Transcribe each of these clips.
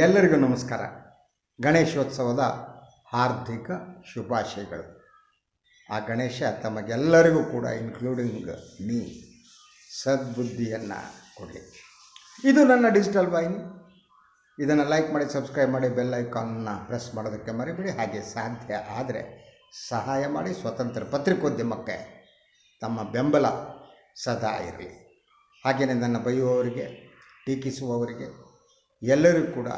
ಎಲ್ಲರಿಗೂ ನಮಸ್ಕಾರ. ಗಣೇಶೋತ್ಸವದ ಹಾರ್ದಿಕ ಶುಭಾಶಯಗಳು. ಆ ಗಣೇಶ ತಮಗೆಲ್ಲರಿಗೂ ಕೂಡ ಇನ್ಕ್ಲೂಡಿಂಗ್ ನೀ ಸದ್ಬುದ್ಧಿಯನ್ನು ಕೊಡಲಿ ಇದು ನನ್ನ ಡಿಜಿಟಲ್ ವಾಹಿನಿ. ಇದನ್ನು ಲೈಕ್ ಮಾಡಿ ಸಬ್ಸ್ಕ್ರೈಬ್ ಮಾಡಿ ಬೆಲ್ ಐಕಾನ್ನ ಪ್ರೆಸ್ ಮಾಡೋದಕ್ಕೆ ಮರಿಬೇಡಿ. ಹಾಗೆ ಸಾಧ್ಯ ಆದರೆ ಸಹಾಯ ಮಾಡಿ. ಸ್ವತಂತ್ರ ಪತ್ರಿಕೋದ್ಯಮಕ್ಕೆ ತಮ್ಮ ಬೆಂಬಲ ಸದಾ ಇರಲಿ. ಹಾಗೆಯೇ ನನ್ನ ಬೈಯುವವರಿಗೆ, ಟೀಕಿಸುವವರಿಗೆ ಎಲ್ಲರಿಗೂ ಕೂಡ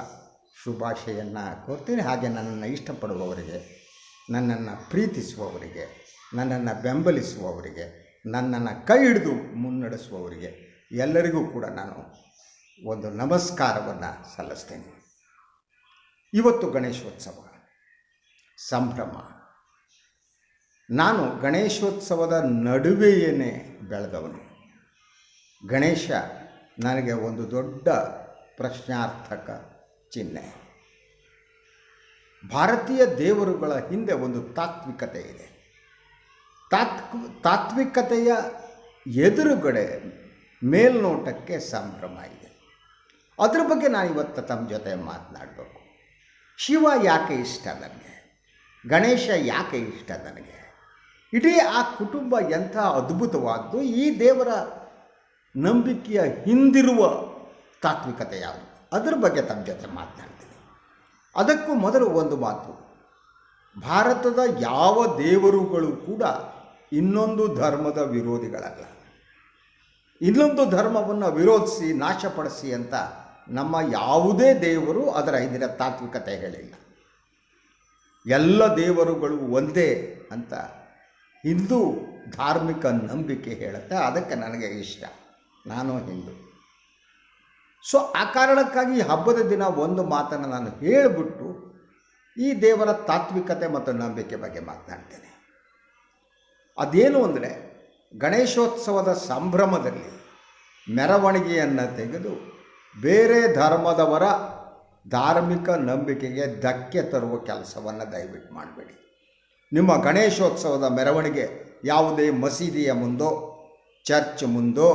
ಶುಭಾಶಯನ್ನು ಕೋರ್ತೀನಿ. ಹಾಗೆ ನನ್ನನ್ನು ಇಷ್ಟಪಡುವವರಿಗೆ, ನನ್ನನ್ನು ಪ್ರೀತಿಸುವವರಿಗೆ, ನನ್ನನ್ನು ಬೆಂಬಲಿಸುವವರಿಗೆ, ನನ್ನನ್ನು ಕೈ ಹಿಡಿದು ಮುನ್ನಡೆಸುವವರಿಗೆ ಎಲ್ಲರಿಗೂ ಕೂಡ ನಾನು ಒಂದು ನಮಸ್ಕಾರವನ್ನು ಸಲ್ಲಿಸ್ತೇನೆ. ಇವತ್ತು ಗಣೇಶೋತ್ಸವ, ಸಂಭ್ರಮ. ನಾನು ಗಣೇಶೋತ್ಸವದ ನಡುವೆಯೇ ಬೆಳೆದವನು. ಗಣೇಶ ನನಗೆ ಒಂದು ದೊಡ್ಡ ಪ್ರಶ್ನಾರ್ಥಕ ಚಿಹ್ನೆ. ಭಾರತೀಯ ದೇವರುಗಳ ಹಿಂದೆ ಒಂದು ತಾತ್ವಿಕತೆ ಇದೆ. ತಾತ್ವ ತಾತ್ವಿಕತೆಯ ಎದುರುಗಡೆ ಮೇಲ್ನೋಟಕ್ಕೆ ಸಂಭ್ರಮ ಇದೆ. ಅದ್ರ ಬಗ್ಗೆ ನಾನು ಇವತ್ತು ತಮ್ಮ ಜೊತೆ ಮಾತನಾಡಬೇಕು. ಶಿವ ಯಾಕೆ ಇಷ್ಟ ನನಗೆ? ಗಣೇಶ ಯಾಕೆ ಇಷ್ಟ ನನಗೆ? ಇಡೀ ಆ ಕುಟುಂಬ ಎಂಥ ಅದ್ಭುತವಾದ್ದು? ಈ ದೇವರ ನಂಬಿಕೆಯ ಹಿಂದಿರುವ ತಾತ್ವಿಕತೆ ಯಾವುದು? ಅದರ ಬಗ್ಗೆ ತಮ್ಮ ಜೊತೆ ಮಾತನಾಡ್ತೀನಿ. ಅದಕ್ಕೂ ಮೊದಲು ಒಂದು ಮಾತು. ಭಾರತದ ಯಾವ ದೇವರುಗಳು ಕೂಡ ಇನ್ನೊಂದು ಧರ್ಮದ ವಿರೋಧಿಗಳಲ್ಲ. ಇನ್ನೊಂದು ಧರ್ಮವನ್ನು ವಿರೋಧಿಸಿ, ನಾಶಪಡಿಸಿ ಅಂತ ನಮ್ಮ ಯಾವುದೇ ದೇವರು ಅದರ ಹಿಂದಿನ ತಾತ್ವಿಕತೆ ಹೇಳಿಲ್ಲ. ಎಲ್ಲ ದೇವರುಗಳು ಒಂದೇ ಅಂತ ಹಿಂದೂ ಧಾರ್ಮಿಕ ನಂಬಿಕೆ ಹೇಳುತ್ತೆ. ಅದಕ್ಕೆ ನನಗೆ ಇಷ್ಟ. ನಾನು ಹಿಂದೂ. ಸೊ ಆ ಕಾರಣಕ್ಕಾಗಿ ಹಬ್ಬದ ದಿನ ಒಂದು ಮಾತನ್ನು ನಾನು ಹೇಳಿಬಿಟ್ಟು ಈ ದೇವರ ತಾತ್ವಿಕತೆ ಮತ್ತು ನಂಬಿಕೆ ಬಗ್ಗೆ ಮಾತನಾಡ್ತೇನೆ. ಅದೇನು ಅಂದರೆ ಗಣೇಶೋತ್ಸವದ ಸಂಭ್ರಮದಲ್ಲಿ ಮೆರವಣಿಗೆಯನ್ನು ತೆಗೆದು ಬೇರೆ ಧರ್ಮದವರ ಧಾರ್ಮಿಕ ನಂಬಿಕೆಗೆ ಧಕ್ಕೆ ತರುವ ಕೆಲಸವನ್ನು ದಯವಿಟ್ಟು ಮಾಡಬೇಡಿ. ನಿಮ್ಮ ಗಣೇಶೋತ್ಸವದ ಮೆರವಣಿಗೆ ಯಾವುದೇ ಮಸೀದಿಯ ಮುಂದೋ, ಚರ್ಚ್ ಮುಂದೋ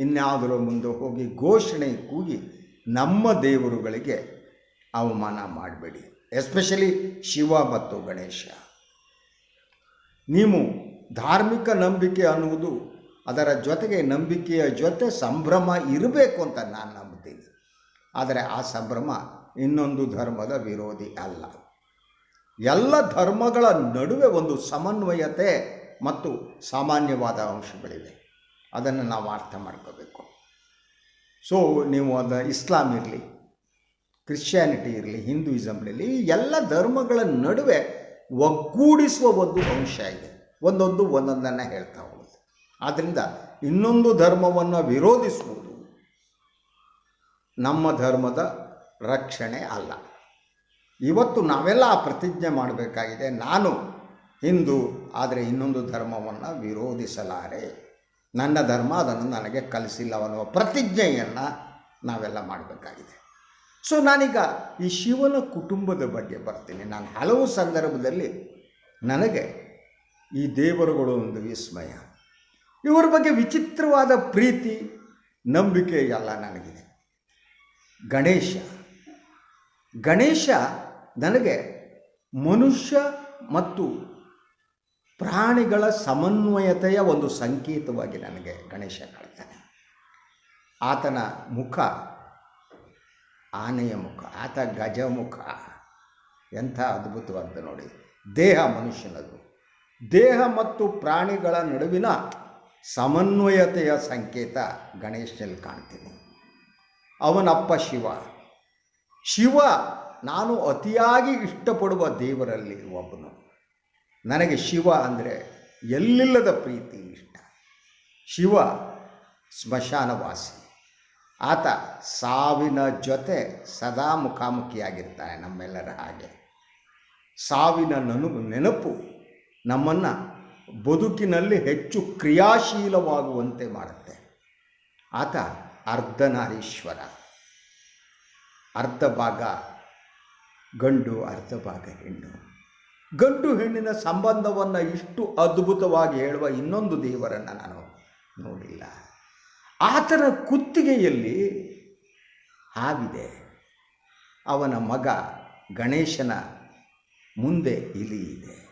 ಇನ್ಯಾವುದರ ಮುಂದೆ ಹೋಗಿ ಘೋಷಣೆ ಕೂಗಿ ನಮ್ಮ ದೇವರುಗಳಿಗೆ ಅವಮಾನ ಮಾಡಬೇಡಿ. ಎಸ್ಪೆಷಲಿ ಶಿವ ಮತ್ತು ಗಣೇಶ. ನೀವು ಧಾರ್ಮಿಕ ನಂಬಿಕೆ ಅನ್ನುವುದು ಅದರ ಜೊತೆಗೆ ನಂಬಿಕೆಯ ಜೊತೆ ಸಂಭ್ರಮ ಇರಬೇಕು ಅಂತ ನಾನು ನಂಬ್ತೀನಿ ಆದರೆ ಆ ಸಂಭ್ರಮ ಇನ್ನೊಂದು ಧರ್ಮದ ವಿರೋಧಿ ಅಲ್ಲ. ಎಲ್ಲ ಧರ್ಮಗಳ ನಡುವೆ ಒಂದು ಸಮನ್ವಯತೆ ಮತ್ತು ಸಾಮಾನ್ಯವಾದ ಅಂಶಗಳಿವೆ. ಅದನ್ನು ನಾವು ಅರ್ಥ ಮಾಡ್ಕೋಬೇಕು. ಸೊ ನೀವು ಅದು ಇಸ್ಲಾಂ ಇರಲಿ ಕ್ರಿಶ್ಚಿಯಾನಿಟಿ ಇರಲಿ ಹಿಂದೂಯಿಸಮ್ ಇರಲಿ, ಎಲ್ಲ ಧರ್ಮಗಳ ನಡುವೆ ಒಗ್ಗೂಡಿಸುವ ಒಂದು ಅಂಶ ಇದೆ. ಒಂದೊಂದು ಒಂದೊಂದನ್ನು ಹೇಳ್ತಾ ಹೋಗುತ್ತೆ ಆದ್ದರಿಂದ ಇನ್ನೊಂದು ಧರ್ಮವನ್ನು ವಿರೋಧಿಸುವುದು ನಮ್ಮ ಧರ್ಮದ ರಕ್ಷಣೆ ಅಲ್ಲ. ಇವತ್ತು ನಾವೆಲ್ಲ ಆ ಪ್ರತಿಜ್ಞೆ ಮಾಡಬೇಕಾಗಿದೆ, ನಾನು ಹಿಂದೂ, ಆದರೆ ಇನ್ನೊಂದು ಧರ್ಮವನ್ನು ವಿರೋಧಿಸಲಾರೆ. ನನ್ನ ಧರ್ಮ ಅದನ್ನು ನನಗೆ ಕಲಿಸಿಲ್ಲ ಅನ್ನುವ ಪ್ರತಿಜ್ಞೆಯನ್ನು ನಾವೆಲ್ಲ ಮಾಡಬೇಕಾಗಿದೆ. ಸೊ ನಾನೀಗ ಈ ಶಿವನ ಕುಟುಂಬದ ಬಗ್ಗೆ ಬರ್ತೀನಿ. ನಾನು ಹಲವು ಸಂದರ್ಭದಲ್ಲಿ ನನಗೆ ಈ ದೇವರುಗಳು ಒಂದು ವಿಸ್ಮಯ. ಇವರ ಬಗ್ಗೆ ವಿಚಿತ್ರವಾದ ಪ್ರೀತಿ, ನಂಬಿಕೆ ಎಲ್ಲ ನನಗಿದೆ. ಗಣೇಶ. ಗಣೇಶ ನನಗೆ ಮನುಷ್ಯ ಮತ್ತು ಪ್ರಾಣಿಗಳ ಸಮನ್ವಯತೆಯ ಒಂದು ಸಂಕೇತವಾಗಿ ನನಗೆ ಗಣೇಶ ಕಾಣ್ತಾನೆ. ಆತನ ಮುಖ, ಆನೆಯ ಮುಖ, ಆತ ಗಜಮುಖ ಎಂಥ ಅದ್ಭುತವಾದ ನೋಡಿ. ದೇಹ ಮನುಷ್ಯನದು. ದೇಹ ಮತ್ತು ಪ್ರಾಣಿಗಳ ನಡುವಿನ ಸಮನ್ವಯತೆಯ ಸಂಕೇತ ಗಣೇಶನಲ್ಲಿ ಕಾಣ್ತೀನಿ. ಅವನಪ್ಪ ಶಿವ. ಶಿವ ನಾನು ಅತಿಯಾಗಿ ಇಷ್ಟಪಡುವ ದೇವರಲ್ಲಿ ಒಬ್ಬನು. ನನಗೆ ಶಿವ ಅಂದರೆ ಎಲ್ಲಿಲ್ಲದ ಪ್ರೀತಿ ಇಷ್ಟ? ಶಿವ ಸ್ಮಶಾನವಾಸಿ. ಆತ ಸಾವಿನ ಜೊತೆ ಸದಾ ಮುಖಾಮುಖಿಯಾಗಿರ್ತಾನೆ ನಮ್ಮೆಲ್ಲರ ಹಾಗೆ. ಸಾವಿನ ನನು, ನೆನಪು ನಮ್ಮನ್ನು ಬದುಕಿನಲ್ಲಿ ಹೆಚ್ಚು ಕ್ರಿಯಾಶೀಲವಾಗುವಂತೆ ಮಾಡುತ್ತೆ. ಆತ ಅರ್ಧನಾರೀಶ್ವರ. ಅರ್ಧ ಭಾಗ ಗಂಡು ಅರ್ಧ ಭಾಗ ಹೆಣ್ಣು. ಗಂಡು ಹೆಣ್ಣಿನ ಸಂಬಂಧವನ್ನು ಇಷ್ಟು ಅದ್ಭುತವಾಗಿ ಹೇಳುವ ಇನ್ನೊಂದು ದೇವರನ್ನು ನಾನು ನೋಡಿಲ್ಲ. ಆತನ ಕುತ್ತಿಗೆಯಲ್ಲಿ ಹಾವಿದೆ ಅವನ ಮಗ ಗಣೇಶನ ಮುಂದೆ ಇಲಿ ಇದೆ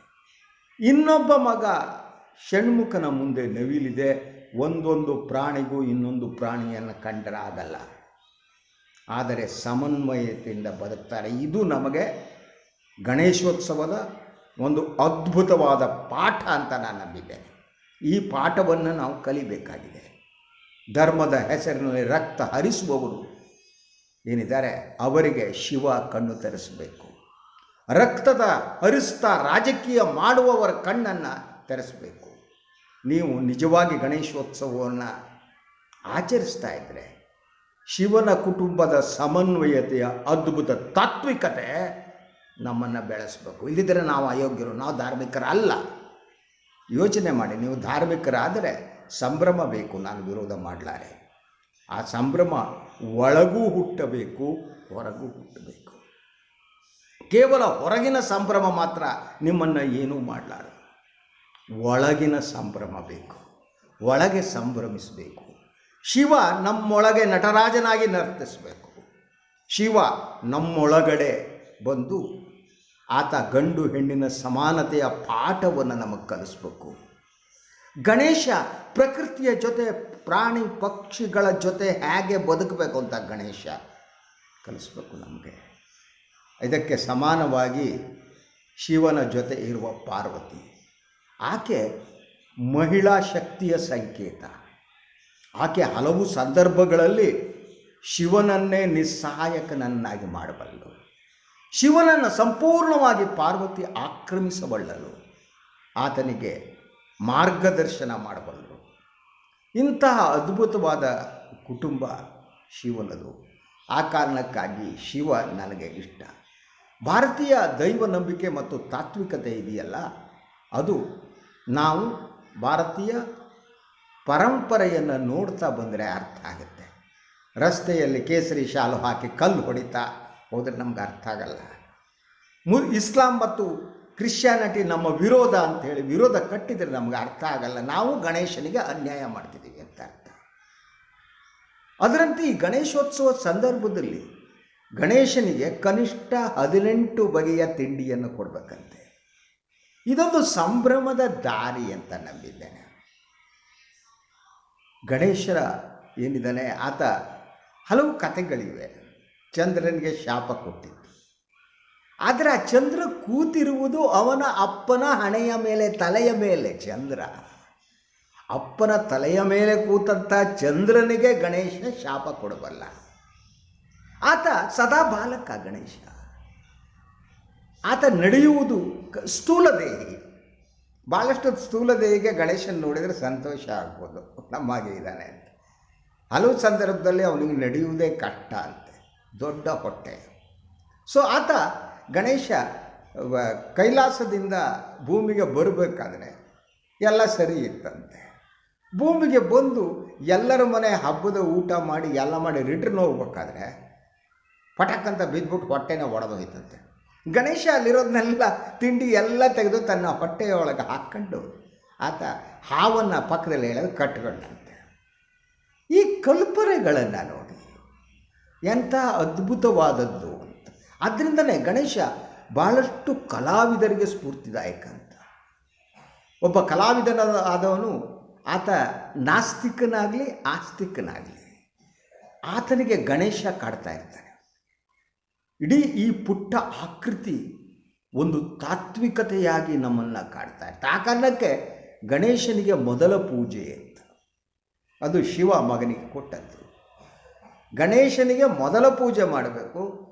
ಇನ್ನೊಬ್ಬ ಮಗ ಷಣ್ಮುಖನ ಮುಂದೆ ನವಿಲಿದೆ. ಒಂದೊಂದು ಪ್ರಾಣಿಗೂ ಇನ್ನೊಂದು ಪ್ರಾಣಿಯನ್ನು ಕಂಡರಾಗಲ್ಲ. ಆದರೆ ಸಮನ್ವಯತೆಯಿಂದ ಬದುಕ್ತಾರೆ. ಇದು ನಮಗೆ ಗಣೇಶೋತ್ಸವದ ಒಂದು ಅದ್ಭುತವಾದ ಪಾಠ ಅಂತ ನಾನು ನಂಬಿದ್ದೇನೆ. ಈ ಪಾಠವನ್ನು ನಾವು ಕಲಿಬೇಕಾಗಿದೆ. ಧರ್ಮದ ಹೆಸರಿನಲ್ಲಿ ರಕ್ತ ಹರಿಸುವವರು ಏನಿದ್ದಾರೆ? ಅವರಿಗೆ ಶಿವ ಕಣ್ಣು ತೆರೆಸಬೇಕು. ರಕ್ತದ ಹರಿಸ್ತಾ ರಾಜಕೀಯ ಮಾಡುವವರ ಕಣ್ಣನ್ನು ತೆರೆಸಬೇಕು. ನೀವು ನಿಜವಾಗಿ ಗಣೇಶೋತ್ಸವವನ್ನು ಆಚರಿಸ್ತಾ ಇದ್ದರೆ ಶಿವನ ಕುಟುಂಬದ ಸಮನ್ವಯತೆಯ ಅದ್ಭುತ ತಾತ್ವಿಕತೆ ನಮ್ಮನ್ನು ಬೆಳೆಸಬೇಕು. ಇಲ್ಲಿದ್ದರೆ ನಾವು ಅಯೋಗ್ಯರು, ನಾವು ಧಾರ್ಮಿಕರಲ್ಲ. ಯೋಚನೆ ಮಾಡಿ, ನೀವು ಧಾರ್ಮಿಕರಾದರೆ ಸಂಭ್ರಮ ಬೇಕು, ನಾನು ವಿರೋಧ ಮಾಡಲಾರೆ. ಆ ಸಂಭ್ರಮ ಒಳಗೂ ಹುಟ್ಟಬೇಕು, ಹೊರಗೂ ಹುಟ್ಟಬೇಕು. ಕೇವಲ ಹೊರಗಿನ ಸಂಭ್ರಮ ಮಾತ್ರ ನಿಮ್ಮನ್ನು ಏನೂ ಮಾಡಲಾರ. ಒಳಗಿನ ಸಂಭ್ರಮ ಬೇಕು. ಒಳಗೆ ಸಂಭ್ರಮಿಸಬೇಕು. ಶಿವ ನಮ್ಮೊಳಗೆ ನಟರಾಜನಾಗಿ ನರ್ತಿಸಬೇಕು. ಶಿವ ನಮ್ಮೊಳಗಡೆ ಬಂದು ಆತ ಗಂಡು ಹೆಣ್ಣಿನ ಸಮಾನತೆಯ ಪಾಠವನ್ನು ನಮಗೆ ಕಲಿಸ್ಬೇಕು. ಗಣೇಶ ಪ್ರಕೃತಿಯ ಜೊತೆ, ಪ್ರಾಣಿ ಪಕ್ಷಿಗಳ ಜೊತೆ ಹೇಗೆ ಬದುಕಬೇಕು ಅಂತ ಗಣೇಶ ಕಲಿಸ್ಬೇಕು ನಮಗೆ. ಇದಕ್ಕೆ ಸಮಾನವಾಗಿ ಶಿವನ ಜೊತೆ ಇರುವ ಪಾರ್ವತಿ. ಆಕೆ ಮಹಿಳಾ ಶಕ್ತಿಯ ಸಂಕೇತ. ಆಕೆ ಹಲವು ಸಂದರ್ಭಗಳಲ್ಲಿ ಶಿವನನ್ನೇ ನಿಸ್ಸಹಾಯಕನನ್ನಾಗಿ ಮಾಡಬಲ್ಲರು ಶಿವನನ್ನು ಸಂಪೂರ್ಣವಾಗಿ ಪಾರ್ವತಿ ಆಕ್ರಮಿಸಬಲ್ಲಳು ಆತನಿಗೆ ಮಾರ್ಗದರ್ಶನ ಮಾಡಬಲ್ಲರು. ಇಂತಹ ಅದ್ಭುತವಾದ ಕುಟುಂಬ ಶಿವನದು. ಆ ಕಾರಣಕ್ಕಾಗಿ ಶಿವ ನನಗೆ ಇಷ್ಟ. ಭಾರತೀಯ ದೈವ ನಂಬಿಕೆ ಮತ್ತು ತಾತ್ವಿಕತೆ ಇದೆಯಲ್ಲ? ಅದು ನಾವು ಭಾರತೀಯ ಪರಂಪರೆಯನ್ನು ನೋಡ್ತಾ ಬಂದರೆ ಅರ್ಥ ಆಗುತ್ತೆ. ರಸ್ತೆಯಲ್ಲಿ ಕೇಸರಿ ಶಾಲು ಹಾಕಿ ಕಲ್ಲು ಹೊಡಿತಾ ಹೋದರೆ ನಮ್ಗೆ ಅರ್ಥ ಆಗಲ್ಲ. ಮು, ಇಸ್ಲಾಂ ಮತ್ತು ಕ್ರಿಶ್ಚಿಯಾನಿಟಿ ನಮ್ಮ ವಿರೋಧ ಅಂತ ಹೇಳಿ ವಿರೋಧ ಕಟ್ಟಿದರೆ ನಮ್ಗೆ ಅರ್ಥ ಆಗಲ್ಲ. ನಾವು ಗಣೇಶನಿಗೆ ಅನ್ಯಾಯ ಮಾಡ್ತಿದ್ದೀವಿ ಅಂತ ಅರ್ಥ. ಅದರಂತೆ ಈ ಗಣೇಶೋತ್ಸವ ಸಂದರ್ಭದಲ್ಲಿ ಗಣೇಶನಿಗೆ ಕನಿಷ್ಠ ಹದಿನೆಂಟು ಬಗೆಯ ತಿಂಡಿಯನ್ನು ಕೊಡಬೇಕಂತೆ. ಇದೊಂದು ಸಂಭ್ರಮದ ದಾರಿ ಅಂತ ನಂಬಿದ್ದೇನೆ. ಗಣೇಶರ ಏನಿದ್ದಾನೆ, ಆತ ಹಲವು ಕಥೆಗಳಿವೆ. ಚಂದ್ರನಿಗೆ ಶಾಪ ಕೊಟ್ಟಿದ್ದು ಆದರೆ ಆ ಚಂದ್ರ ಕೂತಿರುವುದು ಅವನ ಅಪ್ಪನ ಹಣೆಯ ಮೇಲೆ, ತಲೆಯ ಮೇಲೆ. ಚಂದ್ರ ಅಪ್ಪನ ತಲೆಯ ಮೇಲೆ ಕೂತಂಥ ಚಂದ್ರನಿಗೆ ಗಣೇಶ ಶಾಪ ಕೊಡಬಲ್ಲ. ಆತ ಸದಾ ಬಾಲಕ ಗಣೇಶ. ಆತ ನಡೆಯುವುದು ಸ್ಥೂಲದೇಹಿ. ಭಾಳಷ್ಟು ಸ್ಥೂಲದೇಹಿಗೆ ಗಣೇಶನ ನೋಡಿದರೆ ಸಂತೋಷ ಆಗ್ಬೋದು. ನಮ್ಮಾಗೆ ಇದ್ದಾನೆ ಅಂತ. ಹಲವು ಸಂದರ್ಭದಲ್ಲಿ ಅವನಿಗೆ ನಡೆಯುವುದೇ ಕಷ್ಟ ಅಂತೆ. ದೊಡ್ಡ ಹೊಟ್ಟೆ. ಸೊ ಆತ ಗಣೇಶ ಕೈಲಾಸದಿಂದ ಭೂಮಿಗೆ ಬರಬೇಕಾದ್ರೆ ಎಲ್ಲ ಸರಿ ಇತ್ತಂತೆ. ಭೂಮಿಗೆ ಬಂದು ಎಲ್ಲರ ಮನೆ ಹಬ್ಬದ ಊಟ ಮಾಡಿ, ಎಲ್ಲ ಮಾಡಿ ರಿಟರ್ನ್ ಹೋಗ್ಬೇಕಾದ್ರೆ ಪಟಕ್ಕಂತ ಬಿದ್ದುಬಿಟ್ಟು ಹೊಟ್ಟೆನ ಒಡೆದೋಯ್ತಂತೆ. ಗಣೇಶ ಅಲ್ಲಿರೋದನ್ನೆಲ್ಲ ತಿಂಡಿ ಎಲ್ಲ ತೆಗೆದು ತನ್ನ ಹೊಟ್ಟೆಯೊಳಗೆ ಹಾಕ್ಕೊಂಡು ಆತ ಹಾವನ್ನು ಪಕ್ಕದಲ್ಲಿ ಹೇಳೋದು ಕಟ್ಕೊಂಡಂತೆ. ಈ ಕಲ್ಪನೆಗಳನ್ನು ನೋಡಿ ಎಂಥ ಅದ್ಭುತವಾದದ್ದು. ಅಂತ ಅದರಿಂದಲೇ ಗಣೇಶ ಭಾಳಷ್ಟು ಕಲಾವಿದರಿಗೆ ಸ್ಫೂರ್ತಿದಾಯಕ ಅಂತ. ಒಬ್ಬ ಕಲಾವಿದನ ಆದವನು ಆತ ನಾಸ್ತಿಕನಾಗಲಿ, ಆಸ್ತಿಕನಾಗಲಿ. ಆತನಿಗೆ ಗಣೇಶ ಕಾಡ್ತಾ ಇರ್ತಾನೆ. ಇಡೀ ಈ ಪುಟ್ಟ ಆಕೃತಿ ಒಂದು ತಾತ್ವಿಕತೆಯಾಗಿ ನಮ್ಮನ್ನು ಕಾಡ್ತಾ ಇರ್ತಾರೆ ಆ ಕಾರಣಕ್ಕೆ ಗಣೇಶನಿಗೆ ಮೊದಲ ಪೂಜೆ ಅಂತ. ಅದು ಶಿವ ಮಗನಿಗೆ ಕೊಟ್ಟದ್ದು. ಗಣೇಶನಿಗೆ ಮೊದಲ ಪೂಜೆ ಮಾಡಬೇಕು.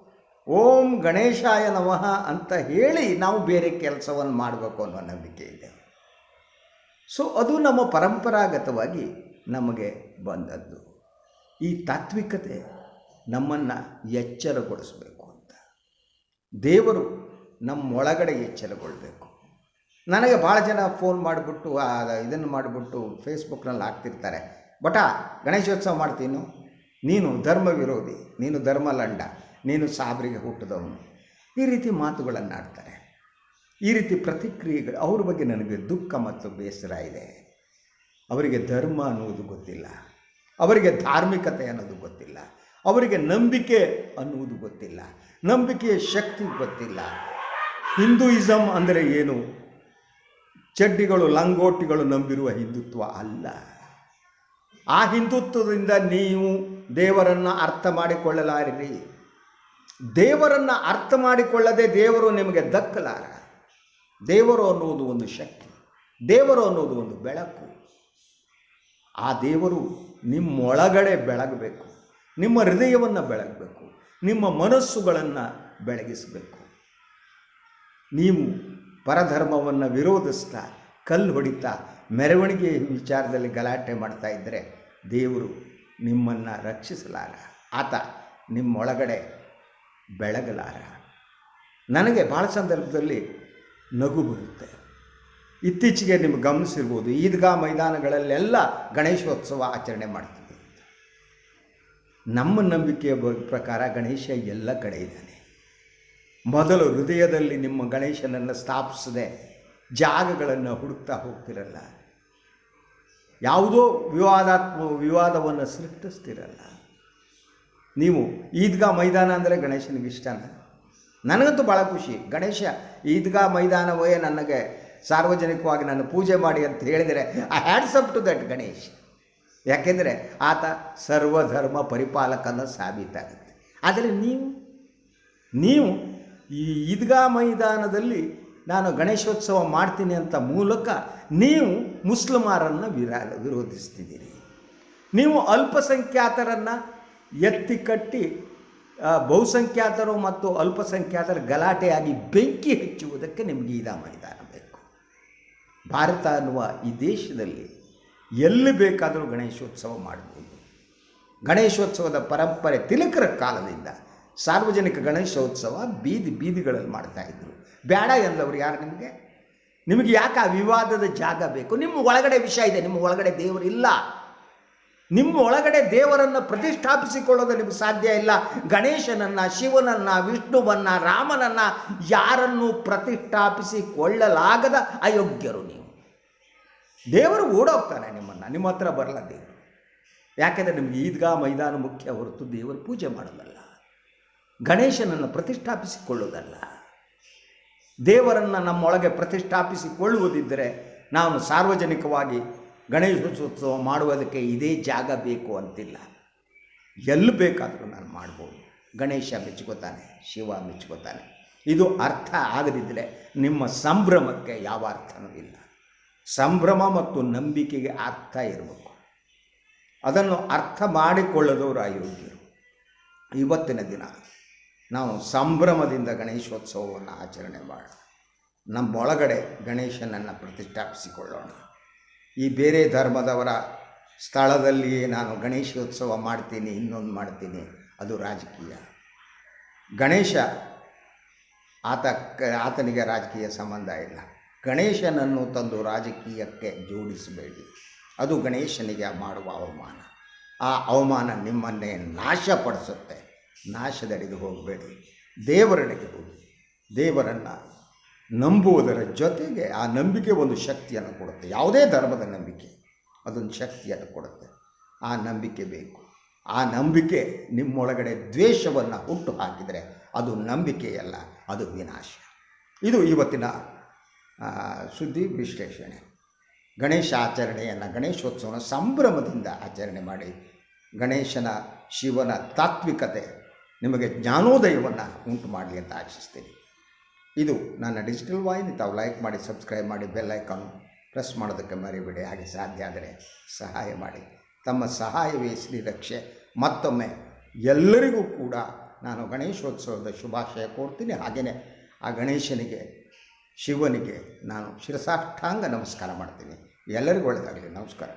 ಓಂ ಗಣೇಶಾಯ ನಮಃ ಅಂತ ಹೇಳಿ ನಾವು ಬೇರೆ ಕೆಲಸವನ್ನು ಮಾಡಬೇಕು ಅನ್ನೋ ನಂಬಿಕೆ ಇದೆ. ಸೊ ಅದು ನಮ್ಮ ಪರಂಪರಾಗತವಾಗಿ ನಮಗೆ ಬಂದದ್ದು. ಈ ತಾತ್ವಿಕತೆ ನಮ್ಮನ್ನು ಎಚ್ಚರಗೊಳಿಸಬೇಕು ಅಂತ. ದೇವರು ನಮ್ಮೊಳಗಡೆ ಎಚ್ಚರಗೊಳ್ಬೇಕು. ನನಗೆ ಭಾಳ ಜನ ಫೋನ್ ಮಾಡಿಬಿಟ್ಟು ಇದನ್ನು ಮಾಡಿಬಿಟ್ಟು ಫೇಸ್ಬುಕ್ನಲ್ಲಿ ಹಾಕ್ತಿರ್ತಾರೆ. ಬಟ, ಗಣೇಶೋತ್ಸವ ಮಾಡ್ತೀನು? ನೀನು ಧರ್ಮ ವಿರೋಧಿ ನೀನು ಧರ್ಮ ಲಂಡ ನೀನು ಸಾಬ್ರಿಗೆ ಹುಟ್ಟಿದವನು. ಈ ರೀತಿ ಮಾತುಗಳನ್ನು ಆಡ್ತಾರೆ ಈ ರೀತಿ ಪ್ರತಿಕ್ರಿಯೆಗಳು ಅವ್ರ ಬಗ್ಗೆ ನನಗೆ ದುಃಖ ಮತ್ತು ಬೇಸರ ಇದೆ. ಅವರಿಗೆ ಧರ್ಮ ಅನ್ನುವುದು ಗೊತ್ತಿಲ್ಲ. ಅವರಿಗೆ ಧಾರ್ಮಿಕತೆ ಅನ್ನೋದು ಗೊತ್ತಿಲ್ಲ. ಅವರಿಗೆ ನಂಬಿಕೆ ಅನ್ನುವುದು ಗೊತ್ತಿಲ್ಲ. ನಂಬಿಕೆಯ ಶಕ್ತಿ ಗೊತ್ತಿಲ್ಲ. ಹಿಂದೂಯಿಸಮ್ ಅಂದರೆ ಏನು? ಚಡ್ಡಿಗಳು, ಲಂಗೋಟಿಗಳು ನಂಬಿರುವ ಹಿಂದುತ್ವ ಅಲ್ಲ. ಆ ಹಿಂದುತ್ವದಿಂದ ನೀವು ದೇವರನ್ನು ಅರ್ಥ ಮಾಡಿಕೊಳ್ಳಲಾರಿರಿ. ದೇವರನ್ನು ಅರ್ಥ ಮಾಡಿಕೊಳ್ಳದೆ ದೇವರು ನಿಮಗೆ ದಕ್ಕಲಾರ. ದೇವರು ಅನ್ನುವುದು ಒಂದು ಶಕ್ತಿ. ದೇವರು ಅನ್ನೋದು ಒಂದು ಬೆಳಕು. ಆ ದೇವರು ನಿಮ್ಮೊಳಗಡೆ ಬೆಳಗಬೇಕು. ನಿಮ್ಮ ಹೃದಯವನ್ನು ಬೆಳಗಬೇಕು. ನಿಮ್ಮ ಮನಸ್ಸುಗಳನ್ನು ಬೆಳಗಿಸಬೇಕು. ನೀವು ಪರಧರ್ಮವನ್ನು ವಿರೋಧಿಸ್ತಾ ಕಲ್ಲು ಹೊಡಿತಾ ಮೆರವಣಿಗೆ ವಿಚಾರದಲ್ಲಿ ಗಲಾಟೆ ಮಾಡ್ತಾ ಇದ್ದರೆ ದೇವರು ನಿಮ್ಮನ್ನು ರಕ್ಷಿಸಲಾರ. ಆತ ನಿಮ್ಮೊಳಗಡೆ ಬೆಳಗಲಾರ. ನನಗೆ ಭಾಳ ಸಂದರ್ಭದಲ್ಲಿ ನಗು ಬರುತ್ತೆ. ಇತ್ತೀಚೆಗೆ ನಿಮ್ಗೆ ಗಮನಿಸಿರ್ಬೋದು, ಈದ್ಗಾ ಮೈದಾನಗಳಲ್ಲೆಲ್ಲ ಗಣೇಶೋತ್ಸವ ಆಚರಣೆ ಮಾಡ್ತೀವಿ ನಮ್ಮ ನಂಬಿಕೆಯ ಪ್ರಕಾರ ಗಣೇಶ ಎಲ್ಲ ಕಡೆ ಇದ್ದಾನೆ. ಮೊದಲು ಹೃದಯದಲ್ಲಿ ನಿಮ್ಮ ಗಣೇಶನನ್ನು ಸ್ಥಾಪಿಸದೆ ಜಾಗಗಳನ್ನು ಹುಡುಕ್ತಾ ಹೋಗ್ತಿರಲ್ಲ. ಯಾವುದೋ ವಿವಾದಾತ್ಮ, ವಿವಾದವನ್ನು ಸೃಷ್ಟಿಸ್ತಿರಲ್ಲ. ನೀವು ಈದ್ಗಾ ಮೈದಾನ ಅಂದರೆ ಗಣೇಶನಿಗೆ ಇಷ್ಟನ? ನನಗಂತೂ ಭಾಳ ಖುಷಿ. ಗಣೇಶ, ಈದ್ಗಾ ಮೈದಾನವೇ ನನಗೆ ಸಾರ್ವಜನಿಕವಾಗಿ ನಾನು ಪೂಜೆ ಮಾಡಿ ಅಂತ ಹೇಳಿದರೆ I hats off to that Ganesh. ಯಾಕೆಂದರೆ ಆತ ಸರ್ವಧರ್ಮ ಪರಿಪಾಲಕನ ಸಾಬೀತಾಗುತ್ತೆ ಆದರೆ ನೀವು ನೀವು ಈ ಈದ್ಗಾ ಮೈದಾನದಲ್ಲಿ ನಾನು ಗಣೇಶೋತ್ಸವ ಮಾಡ್ತೀನಿ ಅಂತ ಮೂಲಕ ನೀವು ಮುಸ್ಲಿಮರನ್ನು ವಿರಾ, ವಿರೋಧಿಸ್ತಿದ್ದೀರಿ. ನೀವು ಅಲ್ಪಸಂಖ್ಯಾತರನ್ನು ಎತ್ತಿ ಕಟ್ಟಿ ಬಹುಸಂಖ್ಯಾತರು ಮತ್ತು ಅಲ್ಪಸಂಖ್ಯಾತರ ಗಲಾಟೆಯಾಗಿ ಬೆಂಕಿ ಹಚ್ಚುವುದಕ್ಕೆ ನಿಮಗೆ ಇದ ಮೈದಾನ ಬೇಕು. ಭಾರತ ಅನ್ನುವ ಈ ದೇಶದಲ್ಲಿ ಎಲ್ಲಿ ಬೇಕಾದರೂ ಗಣೇಶೋತ್ಸವ ಮಾಡ್ಬೋದು ಗಣೇಶೋತ್ಸವದ ಪರಂಪರೆ ತಿಲಕರ ಕಾಲದಿಂದ ಸಾರ್ವಜನಿಕ ಗಣೇಶೋತ್ಸವ ಬೀದಿ ಬೀದಿಗಳಲ್ಲಿ ಮಾಡ್ತಾಯಿದ್ರು ಬೇಡ ಎಂದವರು ಯಾರು ನಿಮಗೆ? ನಿಮಗೆ ಯಾಕೆ ಆ ವಿವಾದದ ಜಾಗ ಬೇಕು? ನಿಮ್ಮ ಒಳಗಡೆ ವಿಷಯ ಇದೆ, ನಿಮ್ಮ ಒಳಗಡೆ ದೇವರಿಲ್ಲ ನಿಮ್ಮ ಒಳಗಡೆ ದೇವರನ್ನು ಪ್ರತಿಷ್ಠಾಪಿಸಿಕೊಳ್ಳೋದು ನಿಮಗೆ ಸಾಧ್ಯ ಇಲ್ಲ. ಗಣೇಶನನ್ನು, ಶಿವನನ್ನು, ವಿಷ್ಣುವನ್ನು, ರಾಮನನ್ನು ಯಾರನ್ನು ಪ್ರತಿಷ್ಠಾಪಿಸಿಕೊಳ್ಳಲಾಗದ ಅಯೋಗ್ಯರು ನೀವು. ದೇವರು ಓಡೋಗ್ತಾನೆ ನಿಮ್ಮನ್ನು, ನಿಮ್ಮ ಹತ್ರ ಬರಲ್ಲ ದೇವರು. ಯಾಕೆಂದರೆ ನಿಮಗೆ ಈದ್ಗಾ ಮೈದಾನ ಮುಖ್ಯ ಹೊರತು ದೇವರು ಪೂಜೆ ಮಾಡೋದಲ್ಲ. ಗಣೇಶನನ್ನು ಪ್ರತಿಷ್ಠಾಪಿಸಿಕೊಳ್ಳುವುದಲ್ಲ. ದೇವರನ್ನು ನಮ್ಮೊಳಗೆ ಪ್ರತಿಷ್ಠಾಪಿಸಿಕೊಳ್ಳುವುದಿದ್ದರೆ ನಾವು ಸಾರ್ವಜನಿಕವಾಗಿ ಗಣೇಶೋತ್ಸವ ಮಾಡುವುದಕ್ಕೆ ಇದೇ ಜಾಗ ಬೇಕು ಅಂತಿಲ್ಲ. ಎಲ್ಲಿ ಬೇಕಾದರೂ ನಾನು ಮಾಡ್ಬೋದು. ಗಣೇಶ ಮೆಚ್ಕೋತಾನೆ, ಶಿವ ಮೆಚ್ಕೋತಾನೆ. ಇದು ಅರ್ಥ ಆಗದಿದ್ದರೆ ನಿಮ್ಮ ಸಂಭ್ರಮಕ್ಕೆ ಯಾವ ಅರ್ಥನೂ ಇಲ್ಲ. ಸಂಭ್ರಮ ಮತ್ತು ನಂಬಿಕೆಗೆ ಅರ್ಥ ಇರಬೇಕು. ಅದನ್ನು ಅರ್ಥ ಮಾಡಿಕೊಳ್ಳದವರು ಅಯೋಗ್ಯರು. ಇವತ್ತಿನ ದಿನ ನಾವು ಸಂಭ್ರಮದಿಂದ ಗಣೇಶೋತ್ಸವವನ್ನು ಆಚರಣೆ ಮಾಡೋಣ. ನಮ್ಮೊಳಗಡೆ ಗಣೇಶನನ್ನು ಪ್ರತಿಷ್ಠಾಪಿಸಿಕೊಳ್ಳೋಣ. ಈ ಬೇರೆ ಧರ್ಮದವರ ಸ್ಥಳದಲ್ಲಿಯೇ ನಾನು ಗಣೇಶೋತ್ಸವ ಮಾಡ್ತೀನಿ, ಇನ್ನೊಂದು ಮಾಡ್ತೀನಿ, ಅದು ರಾಜಕೀಯ. ಗಣೇಶ, ಆತ ಆತನಿಗೆ ರಾಜಕೀಯ ಸಂಬಂಧ ಇಲ್ಲ. ಗಣೇಶನನ್ನು ತಂದು ರಾಜಕೀಯಕ್ಕೆ ಜೋಡಿಸಬೇಡಿ. ಅದು ಗಣೇಶನಿಗೆ ಮಾಡುವ ಅವಮಾನ. ಆ ಅವಮಾನ ನಿಮ್ಮನ್ನೇ ನಾಶಪಡಿಸುತ್ತೆ. ನಾಶದಡೆಗೆ ಹೋಗಬೇಡಿ. ದೇವರೆಡೆಗೆ ಹೋಗಿ. ದೇವರನ್ನು ನಂಬುವುದರ ಜೊತೆಗೆ ಆ ನಂಬಿಕೆ ಒಂದು ಶಕ್ತಿಯನ್ನು ಕೊಡುತ್ತೆ. ಯಾವುದೇ ಧರ್ಮದ ನಂಬಿಕೆ ಅದೊಂದು ಶಕ್ತಿಯನ್ನು ಕೊಡುತ್ತೆ. ಆ ನಂಬಿಕೆ ಬೇಕು. ಆ ನಂಬಿಕೆ ನಿಮ್ಮೊಳಗಡೆ ದ್ವೇಷವನ್ನು ಹುಟ್ಟು ಹಾಕಿದರೆ ಅದು ನಂಬಿಕೆಯಲ್ಲ, ಅದು ವಿನಾಶ. ಇದು ಇವತ್ತಿನ ಸುದ್ದಿ ವಿಶ್ಲೇಷಣೆ. ಗಣೇಶ ಆಚರಣೆಯನ್ನು, ಗಣೇಶೋತ್ಸವನ ಸಂಭ್ರಮದಿಂದ ಆಚರಣೆ ಮಾಡಿ. ಗಣೇಶನ ಶಿವನ ತಾತ್ವಿಕತೆ ನಿಮಗೆ ಜ್ಞಾನೋದಯವನ್ನು ಉಂಟು ಮಾಡಲಿ ಅಂತ ಆಶಿಸ್ತೀನಿ. ಇದು ನನ್ನ ಡಿಜಿಟಲ್ ವಾಹಿನಿ. ತಾವು ಲೈಕ್ ಮಾಡಿ, ಸಬ್ಸ್ಕ್ರೈಬ್ ಮಾಡಿ, ಬೆಲ್ ಐಕಾನ್ ಪ್ರೆಸ್ ಮಾಡೋದಕ್ಕೆ ಮರಿಬೇಡಿ. ಹಾಗೆ ಸಾಧ್ಯ ಆದರೆ ಸಹಾಯ ಮಾಡಿ. ತಮ್ಮ ಸಹಾಯವೇ ಶ್ರೀ ರಕ್ಷೆ. ಮತ್ತೊಮ್ಮೆ ಎಲ್ಲರಿಗೂ ಕೂಡ ನಾನು ಗಣೇಶೋತ್ಸವದ ಶುಭಾಶಯ ಕೋರ್ತೀನಿ. ಹಾಗೆಯೇ ಆ ಗಣೇಶನಿಗೆ, ಶಿವನಿಗೆ ನಾನು ಶಿರಸಾಷ್ಟಾಂಗ ನಮಸ್ಕಾರ ಮಾಡ್ತೀನಿ. ಎಲ್ಲರಿಗೂ ಒಳ್ಳೆಯದಾಗಲಿ. ನಮಸ್ಕಾರ.